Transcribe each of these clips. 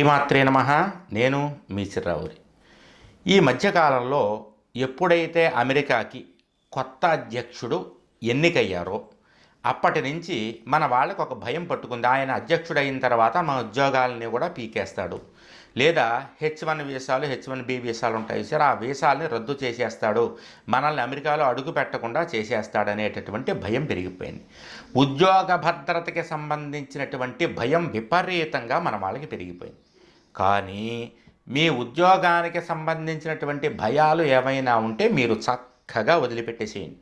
శ్రీమాత్రే నమ. నేను మీ చిర్రావురి. ఈ మధ్యకాలంలో ఎప్పుడైతే అమెరికాకి కొత్త అధ్యక్షుడు ఎన్నికయ్యారో అప్పటి నుంచి మన వాళ్ళకు ఒక భయం పట్టుకుంది. ఆయన అధ్యక్షుడైన తర్వాత మన ఉద్యోగాలని కూడా పీకేస్తాడు. లేదా హెచ్ వన్ వీసాలు హెచ్ వన్ బి వీసాలు ఉంటాయి సార్ ఆ వీసాలని రద్దు చేసేస్తాడు. మనల్ని అమెరికాలో అడుగు పెట్టకుండా చేసేస్తాడు అనేటటువంటి భయం పెరిగిపోయింది. ఉద్యోగ భద్రతకి సంబంధించినటువంటి భయం విపరీతంగా మన వాళ్ళకి పెరిగిపోయింది. కానీ మీ ఉద్యోగానికి సంబంధించినటువంటి భయాలు ఏమైనా ఉంటే మీరు చక్కగా వదిలిపెట్టేసేయండి.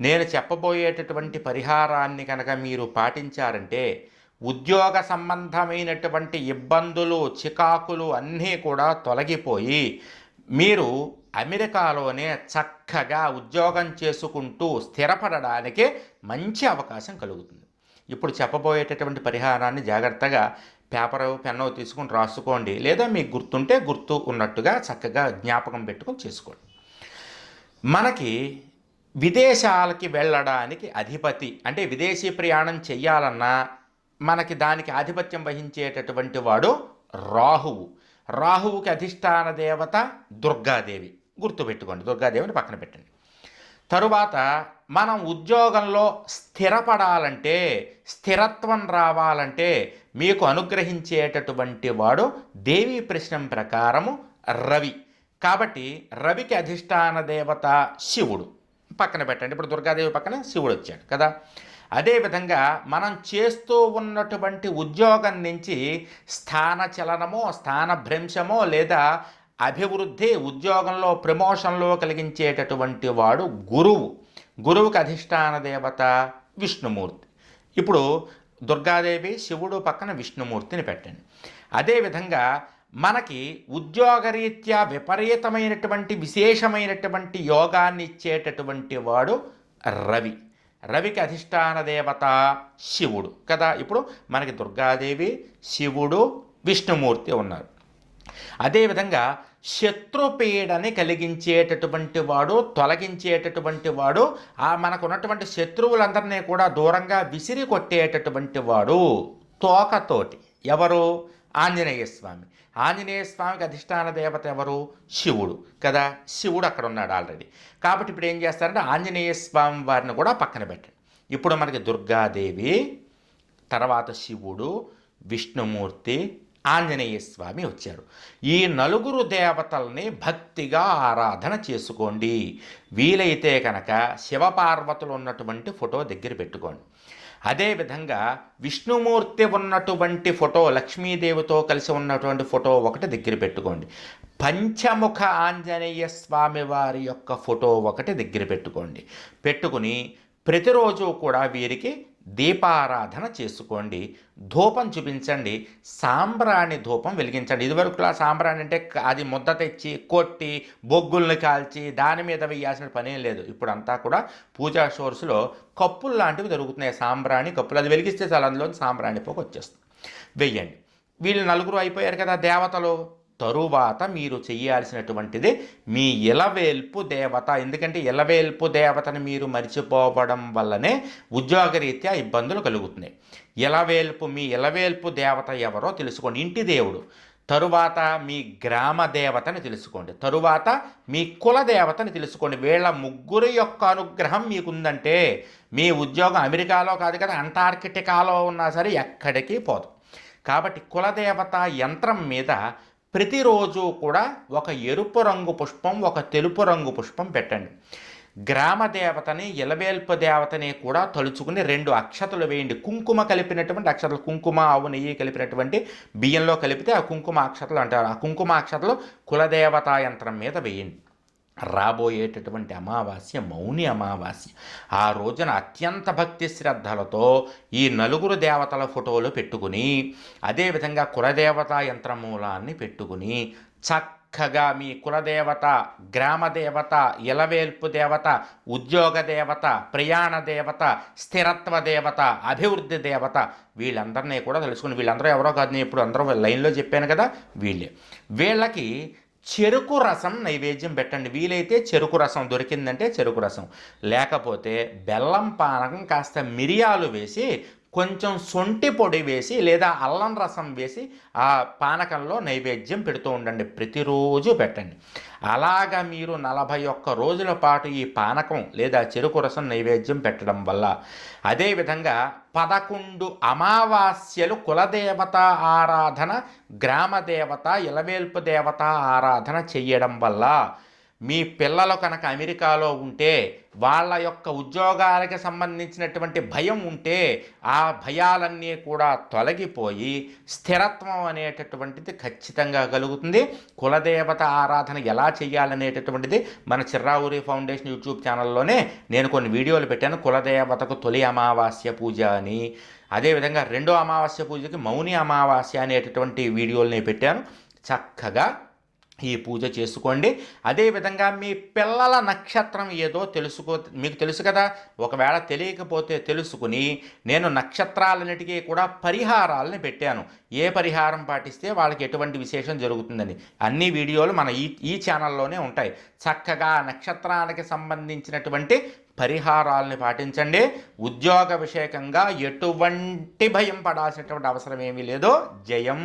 నేను చెప్పబోయేటటువంటి పరిహారాన్ని కనుక మీరు పాటించారంటే ఉద్యోగ సంబంధమైనటువంటి ఇబ్బందులు చికాకులు అన్నీ కూడా తొలగిపోయి మీరు అమెరికాలోనే చక్కగా ఉద్యోగం చేసుకుంటూ స్థిరపడడానికి మంచి అవకాశం కలుగుతుంది. ఇప్పుడు చెప్పబోయేటటువంటి పరిహారాన్ని జాగ్రత్తగా పేపర్ పెన్ను తీసుకుని రాసుకోండి. లేదా మీకు గుర్తుంటే గుర్తు ఉన్నట్టుగా చక్కగా జ్ఞాపకం పెట్టుకొని చేసుకోండి. మనకి విదేశాలకి వెళ్ళడానికి అధిపతి అంటే విదేశీ ప్రయాణం చెయ్యాలన్నా మనకి దానికి ఆధిపత్యం వహించేటటువంటి వాడు రాహువు. రాహువుకి అధిష్టాన దేవత దుర్గాదేవి. గుర్తుపెట్టుకోండి దుర్గాదేవిని పక్కన పెట్టండి. తరువాత మనం ఉద్యోగంలో స్థిరపడాలంటే స్థిరత్వం రావాలంటే మీకు అనుగ్రహించేటటువంటి వాడు దేవీ ప్రశ్నం ప్రకారము రవి. కాబట్టి రవికి అధిష్టాన దేవత శివుడు. పక్కన పెట్టండి. ఇప్పుడు దుర్గాదేవి పక్కన శివుడు వచ్చాడు కదా. అదేవిధంగా మనం చేస్తూ ఉన్నటువంటి ఉద్యోగం నుంచి స్థాన చలనమో స్థాన భ్రంశమో లేదా అభివృద్ధి ఉద్యోగంలో ప్రమోషన్లో కలిగించేటటువంటి వాడు గురువు. గురువుకి అధిష్టాన దేవత విష్ణుమూర్తి. ఇప్పుడు దుర్గాదేవి శివుడు పక్కన విష్ణుమూర్తిని పెట్టండి. అదేవిధంగా మనకి ఉద్యోగరీత్యా విపరీతమైనటువంటి విశేషమైనటువంటి యోగాన్ని ఇచ్చేటటువంటి వాడు రవి. రవికి అధిష్టాన దేవత శివుడు కదా. ఇప్పుడు మనకి దుర్గాదేవి శివుడు విష్ణుమూర్తి ఉన్నారు. అదేవిధంగా శత్రుపీడని కలిగించేటటువంటి వాడు తొలగించేటటువంటి వాడు ఆ మనకు ఉన్నటువంటి శత్రువులందరినీ కూడా దూరంగా విసిరి కొట్టేటటువంటి వాడు తోకతోటి. ఎవరు? ఆంజనేయ స్వామి. ఆంజనేయ స్వామికి అధిష్టాన దేవత ఎవరు? శివుడు. కదా? శివుడు అక్కడ ఉన్నాడు ఆల్రెడీ. కాబట్టి ఇప్పుడు ఏం చేస్తారంటే ఆంజనేయ స్వామి వారిని కూడా పక్కన పెట్టండి. ఇప్పుడు మనకి దుర్గాదేవి తర్వాత శివుడు విష్ణుమూర్తి ఆంజనేయ స్వామి వచ్చారు ఈ నలుగురు దేవతల్ని భక్తిగా ఆరాధన చేసుకోండి. వీలైతే కనుక శివపార్వతులు ఉన్నటువంటి ఫోటో దగ్గర పెట్టుకోండి. అదేవిధంగా విష్ణుమూర్తి ఉన్నటువంటి ఫోటో లక్ష్మీదేవితో కలిసి ఉన్నటువంటి ఫోటో ఒకటి దగ్గర పెట్టుకోండి. పంచముఖ ఆంజనేయ స్వామి వారి యొక్క ఫోటో ఒకటి దగ్గర పెట్టుకోండి. పెట్టుకుని ప్రతిరోజు కూడా వీరికి దీపారాధన చేసుకోండి. ధూపం చూపించండి. సాంబ్రాణి ధూపం వెలిగించండి. ఇదివరకులా సాంబ్రాణి అంటే అది ముద్ద తెచ్చి కొట్టి బొగ్గుల్ని కాల్చి దాని మీద వేయాల్సిన పనేం లేదు. ఇప్పుడు అంతా కూడా పూజా షోర్స్లో కప్పులు లాంటివి దొరుకుతున్నాయి. సాంబ్రాణి కప్పులు. అది వెలిగిస్తే చాలా. అందులో సాంబ్రాణి పోక వచ్చేస్తుంది. వెయ్యండి. వీళ్ళు నలుగురు అయిపోయారు కదా దేవతలు. తరువాత మీరు చేయాల్సినటువంటిది మీ ఇలవేల్పు దేవత. ఎందుకంటే ఇలవేల్పు దేవతను మీరు మర్చిపోవడం వల్లనే ఉద్యోగరీత్యా ఇబ్బందులు కలుగుతున్నాయి. ఇలవేల్పు మీ ఇలవేల్పు దేవత ఎవరో తెలుసుకోండి. ఇంటి దేవుడు. తరువాత మీ గ్రామ దేవతని తెలుసుకోండి. తరువాత మీ కుల దేవతని తెలుసుకోండి. వీళ్ళ ముగ్గురు యొక్క అనుగ్రహం మీకుందంటే మీ ఉద్యోగం అమెరికాలో కాదు కదా అంటార్కిటికాలో ఉన్నా సరే ఎక్కడికి పోదు. కాబట్టి కులదేవత యంత్రం మీద ప్రతిరోజు కూడా ఒక ఎరుపు రంగు పుష్పం ఒక తెలుపు రంగు పుష్పం పెట్టండి. గ్రామ దేవతని ఇలవేల్పు దేవతని కూడా తలుచుకుని రెండు అక్షతలు వేయండి. కుంకుమ కలిపినటువంటి అక్షతలు కుంకుమ ఆవు నెయ్యి కలిపినటువంటి బియ్యంలో కలిపితే ఆ కుంకుమ అక్షతలు అంటారు. ఆ కుంకుమ అక్షతలు కులదేవతా యంత్రం మీద వేయండి. రాబోయేటటువంటి అమావాస్య మౌని అమావాస్య. ఆ రోజున అత్యంత భక్తి శ్రద్ధలతో ఈ నలుగురు దేవతల ఫోటోలు పెట్టుకుని అదేవిధంగా కులదేవతా యంత్రమూలాన్ని పెట్టుకుని చక్కగా మీ కులదేవత గ్రామదేవత ఇలవేల్పు దేవత ఉద్యోగ దేవత ప్రయాణ దేవత స్థిరత్వ దేవత అభివృద్ధి దేవత వీళ్ళందరినీ కూడా తెలుసుకుని వీళ్ళందరూ ఎవరో కాదు నేను ఇప్పుడు అందరూ లైన్లో చెప్పాను కదా వీళ్ళే. వీళ్ళకి చెరుకు రసం నైవేద్యం పెట్టండి. వీలైతే చెరుకు రసం దొరికిందంటే చెరుకు రసం. లేకపోతే బెల్లం పానకం కాస్త మిరియాలు వేసి కొంచెం సొంటి పొడి వేసి లేదా అల్లం రసం వేసి ఆ పానకంలో నైవేద్యం పెడుతూ ఉండండి. ప్రతిరోజు పెట్టండి. అలాగా మీరు నలభై ఒక్క రోజుల పాటు ఈ పానకం లేదా చెరుకు రసం నైవేద్యం పెట్టడం వల్ల అదేవిధంగా పదకొండు అమావాస్యలు కులదేవత ఆరాధన గ్రామదేవత ఇలవేల్పు దేవత ఆరాధన చెయ్యడం వల్ల మీ పిల్లలు కనుక అమెరికాలో ఉంటే వాళ్ళ యొక్క ఉద్యోగాలకు సంబంధించినటువంటి భయం ఉంటే ఆ భయాలన్నీ కూడా తొలగిపోయి స్థిరత్వం అనేటటువంటిది ఖచ్చితంగా కలుగుతుంది. కులదేవత ఆరాధన ఎలా చేయాలనేటటువంటిది మన చిర్రావురి ఫౌండేషన్ యూట్యూబ్ ఛానల్లోనే నేను కొన్ని వీడియోలు పెట్టాను. కులదేవతకు తొలి అమావాస్య పూజ అని అదేవిధంగా రెండో అమావాస్య పూజకి మౌని అమావాస్య అనేటటువంటి వీడియోలు పెట్టాను. చక్కగా ఈ పూజ చేసుకోండి. అదేవిధంగా మీ పిల్లల నక్షత్రం ఏదో తెలుసుకో మీకు తెలుసు కదా? ఒకవేళ తెలియకపోతే తెలుసుకుని నేను నక్షత్రాలన్నిటికీ కూడా పరిహారాలని పెట్టాను. ఏ పరిహారం పాటిస్తే వాళ్ళకి ఎటువంటి విశేషం జరుగుతుందని. అన్ని వీడియోలు మన ఈ ఈ ఛానల్లోనే ఉంటాయి. చక్కగా నక్షత్రానికి సంబంధించినటువంటి పరిహారాలని పాటించండి. ఉద్యోగ విషయకంగా ఎటువంటి భయం పడాల్సినటువంటి అవసరం ఏమీ లేదో. జయం.